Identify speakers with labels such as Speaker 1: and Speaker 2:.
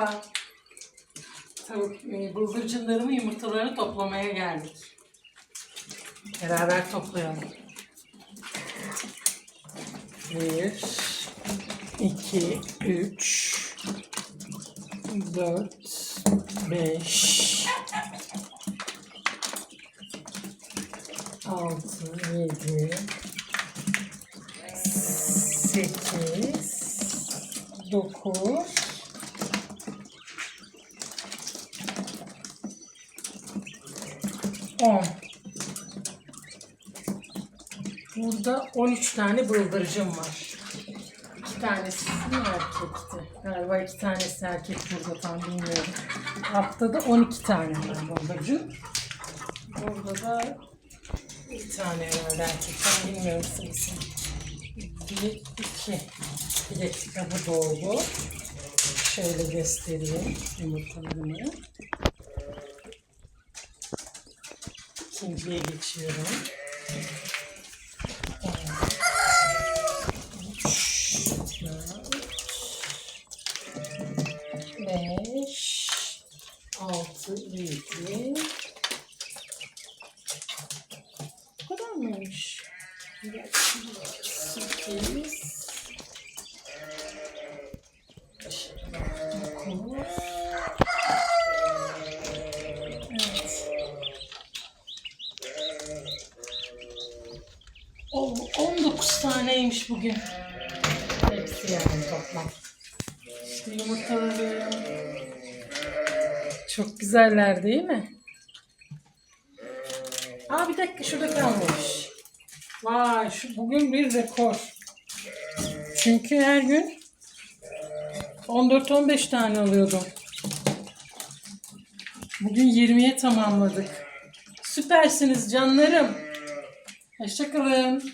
Speaker 1: yumurta. Tavuk, e, bıldırcınlarımın yumurtalarını toplamaya geldik. Beraber toplayalım. Bir, iki, üç, dört, beş, altı, yedi, sekiz, dokuz, on. Burada 13 tane bıldırcın var. İki tanesi mi erkekti? Galiba iki tanesi erkek burada tam bilmiyorum. Haftada 12 tane var bıldırcın. Burada da bir tane herhalde erkek. Ben bilmiyorum sayısını. Bir, iki. Bir dakika bu doğdu. Şöyle göstereyim yumurtalarımı. İkinciye geçiyorum. Beş, altı, yedi. Bu kadar mıymış? Sekiz. Dokuz. Evet. O 19 taneymiş bugün. Hepsi yani toplam. İşte yumurtaları. Çok güzeller değil mi? Aa bir dakika şurada kalmış. Vay şu bugün bir rekor. Çünkü her gün 14-15 tane alıyordum. Bugün 20'ye tamamladık. Süpersiniz canlarım. Hoşçakalın.